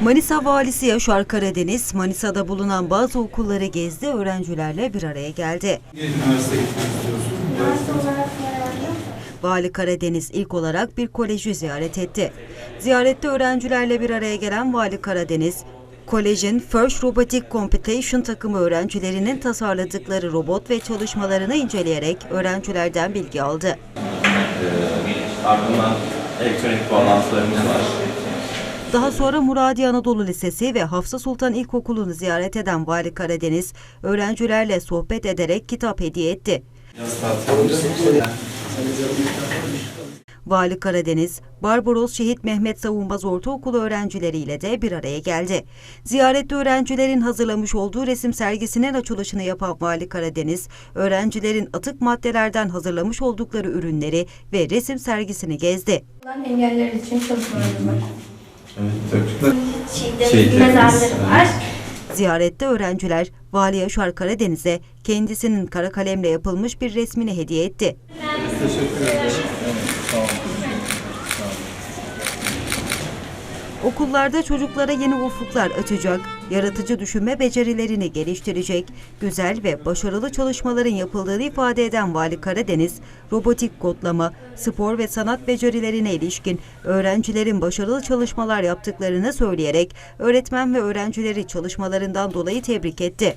Manisa Valisi Yaşar Karadeniz, Manisa'da bulunan bazı okulları gezdi, öğrencilerle bir araya geldi. Vali Karadeniz ilk olarak bir koleji ziyaret etti. Ziyarette öğrencilerle bir araya gelen Vali Karadeniz, kolejin First Robotic Competition takımı öğrencilerinin tasarladıkları robot ve çalışmalarını inceleyerek öğrencilerden bilgi aldı. Ardından elektronik bağlantılarımız var. Daha sonra Muradiye Anadolu Lisesi ve Hafsa Sultan İlkokulu'nu ziyaret eden Vali Karadeniz, öğrencilerle sohbet ederek kitap hediye etti. Vali Karadeniz, Barbaros Şehit Mehmet Savunmaz Ortaokulu öğrencileriyle de bir araya geldi. Ziyarette öğrencilerin hazırlamış olduğu resim sergisinin açılışını yapan Vali Karadeniz, öğrencilerin atık maddelerden hazırlamış oldukları ürünleri ve resim sergisini gezdi. Engeller için çalışmalarım var. Evet, Şehitlerimiz, mezarları var. Ziyarette öğrenciler Vali Yaşar Karadeniz'e kendisinin kara kalemle yapılmış bir resmini hediye etti. Okullarda çocuklara yeni ufuklar açacak, yaratıcı düşünme becerilerini geliştirecek, güzel ve başarılı çalışmaların yapıldığını ifade eden Vali Karadeniz, robotik kodlama, spor ve sanat becerilerine ilişkin öğrencilerin başarılı çalışmalar yaptıklarını söyleyerek öğretmen ve öğrencileri çalışmalarından dolayı tebrik etti.